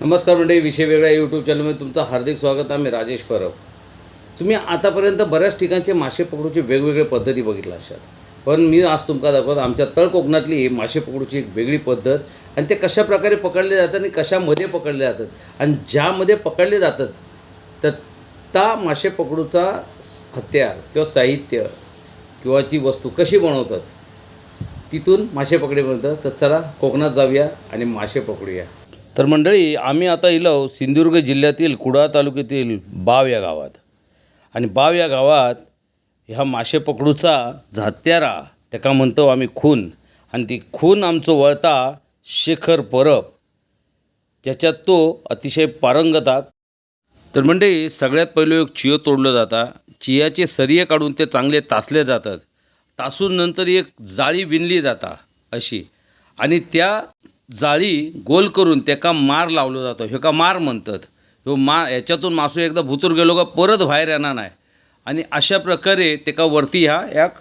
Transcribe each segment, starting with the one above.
नमस्कार मंडळी विषय वेगळ्या यूट्यूब चॅनलमध्ये तुमचं हार्दिक स्वागत आहे मी राजेश परब. तुम्ही आतापर्यंत बऱ्याच ठिकाणचे मासे पकडूचे वेगवेगळे पद्धती बघितल्या असतात पण मी आज तुमका दाखवत आमच्या तळ कोकणातली मासे पकडूची एक वेगळी पद्धत आणि ते कशा प्रकारे पकडले जातात आणि कशामध्ये पकडले जातात. आणि ज्यामध्ये पकडले जातात तर त्या मासे पकडूचा हत्यार किंवा साहित्य किंवा ती वस्तू कशी बनवतात तिथून मासे पकडे बनतात तर चला कोकणात जाऊया आणि मासे पकडूया. तर मंडळी आम्ही आता इलो सिंधुदुर्ग जिल्ह्यातील कुडाळ तालुक्यातील बाव या गावात. आणि बाव या गावात ह्या मासे पकडूचा झात्यारा त्याका म्हणतो आम्ही खून. आणि ती खून आमचं वळता शेखर परब ज्याच्यात तो अतिशय पारंगता तर मंडळी सगळ्यात पहिलं एक चियो तोडलं जाता. चियाचे सरिये काढून ते चांगले तासले जातात. तासून नंतर एक जाळी विणली जाता अशी. आणि त्या जाळी गोल करून त्याका मार लावलो जातो ह्यो का मार म्हणतात. ह्यो मा याच्यातून मासू एकदा भुतूर गेलो का परत बाहेर येणार नाही. आणि अशा प्रकारे त्याका वरती ह्या एक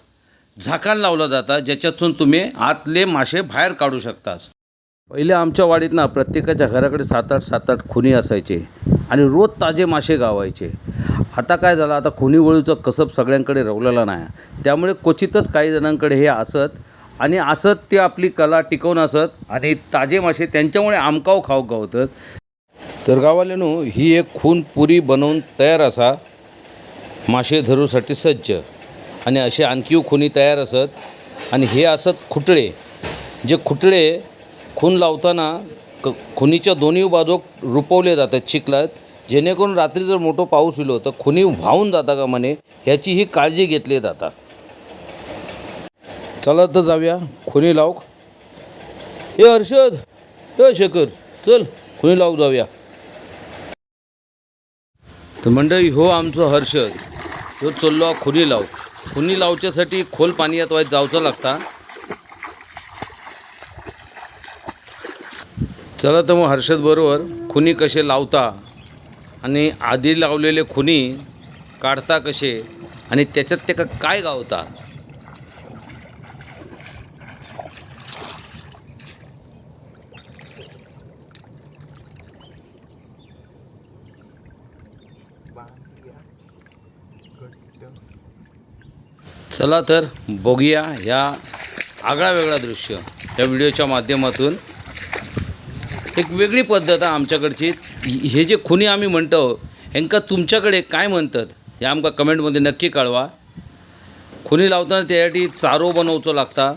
झाकण लावलं जाता ज्याच्यातून तुम्ही आतले मासे बाहेर काढू शकतास. पहिले आमच्या वाडीत ना प्रत्येकाच्या घराकडे सात आठ सात आठ खुनी असायचे आणि रोज ताजे मासे गावायचे. आता काय झालं आता खुनी वळूचं कसब सगळ्यांकडे रवलेला नाही. त्यामुळे क्वचितच काही जणांकडे हे असत आणि असत ते आपली कला टिकवून असत आणि ताजे मासे त्यांच्यामुळे आमकाव खाऊ गावतात. तर गावाल्यानो ही एक खून पुरी बनवून तयार असा मासे धरूसाठी सज्ज. आणि असे आणखी खुनी तयार असत. आणि हे असत खुटळे. जे खुटळे खून लावताना क खुनीच्या दोन्ही बाजू रुपवले जातात चिखलात जेणेकरून रात्री जर मोठं पाऊस इलो तर खुनी व्हावून जाता का म्हणे ह्याची ही काळजी घेतली जाता. चला तर जाऊया खुनी लावक. हे हर्षद हे शेखर चल खुनी लावक जाऊया. तर मंडळी हो आमचं हर्षद. तो चललो खुनी लाव खुनी लावच्यासाठी खोल पाण्यात वाईट जावचं लागता. चला तर मग हर्षद बरोबर खुनी कसे लावता आणि आधी लावलेले खुनी काढता कसे आणि त्याच्यात ते काय गावता? चला तर बघूया ह्या आगळा वेगळा दृश्य या व्हिडिओच्या माध्यमातून. एक वेगळी पद्धत आहे आमच्याकडची. हे जे खुनी आम्ही म्हणतो ह्यांका तुमच्याकडे काय म्हणतात हे आमका कमेंटमध्ये नक्की कळवा. खुनी लावताना त्यासाठी चारो बनवचो लागता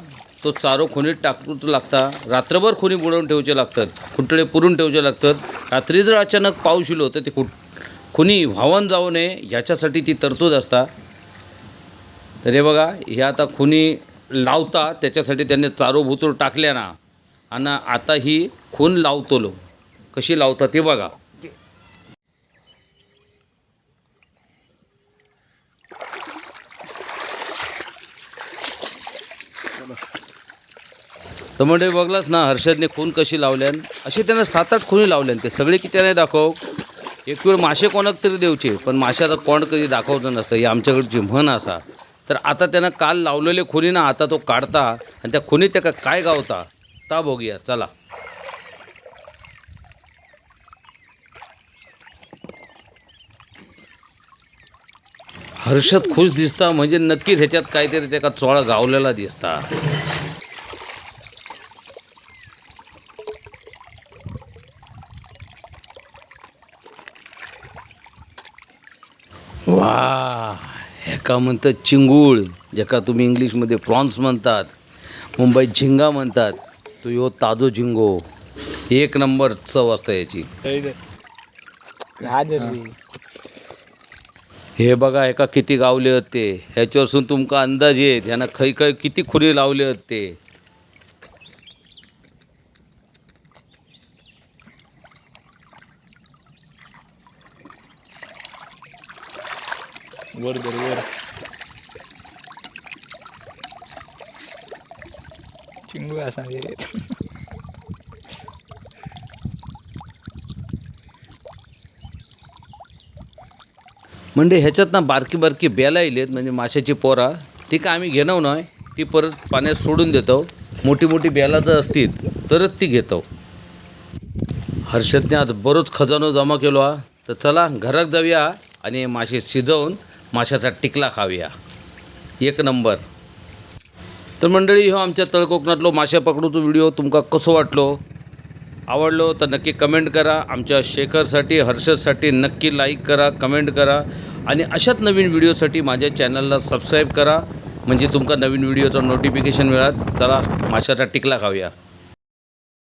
तो चारो खुनीत टाकूच लागता. रात्रभर खुनी बुडवून ठेवचे लागतात खुंटळे पुरून ठेवचे लागतात. रात्री जर अचानक पाऊस इलो तर ते खुट खुनी व्हावन जाऊ नये ह्याच्यासाठी ती तरतूद असता. तर हे बघा हे आता खुनी लावता त्याच्यासाठी त्यांनी चारो भुतूर टाकल्या ना आणि आता ही खून लावतलो. कशी लावतात ते बघा. तर म्हणजे बघलास ना हर्षदने खून कशी लावल्यान? असे त्यांना सात आठ खुनी लावल्यान ते. सगळे किती नाही दाखव? एक वेळ मासे कोणाक तरी देवचे पण मासे आता कोण कधी दाखवतं नसतं. हे आमच्याकडची म्हण असा. तर आता त्यानं काल लावलेले खुनी ना आता तो काढता आणि त्या खुनीत त्याका काय गावता? ता बघूया. चला. हर्षद खुश दिसता म्हणजे नक्कीच ह्याच्यात काहीतरी त्याका चोळा गावलेला दिसता. वा ह्याका म्हणतात चिंगूळ ज्याका तुम्ही इंग्लिशमध्ये प्रॉन्स म्हणतात मुंबईत झिंगा म्हणतात तो यो ताजो झिंगो. एक नंबर चव असतं याची. हे बघा एका किती गावले होते. ह्याच्यावरसून तुमका अंदाज येत ह्यानं खै खै किती खुरी लावले होते. वर धर वर. चिंगू असा रे. म्हणजे ह्याच्यात ना बारकी बारकी बेला येलेत म्हणजे माशाची पोरा. ती काय आम्ही घेणं नाही ती परत पाण्यात सोडून देतो. मोठी मोठी बेला जर असतील तरच ती घेतो. हर्षदने आज बरोच खजानो जमा केलो हा. तर चला घरात जाऊया आणि मासे शिजवून माशाचा टिकला खाऊया. एक नंबर. तर मंडळी हो आमच्या तळकोकणातलो माशा पकडूचो व्हिडिओ तुमका कसो वाटलो? आवडलो तर नक्की कमेंट करा. आमच्या शेखरसाठी हर्षदसाठी नक्की लाईक करा कमेंट करा. आणि अशाच नवीन व्हिडिओसाठी माझ्या चॅनलला सबस्क्राईब करा. म्हणजे तुमका नवीन व्हिडिओचं नोटिफिकेशन मिळात चला माशाचा टिकला खाऊया.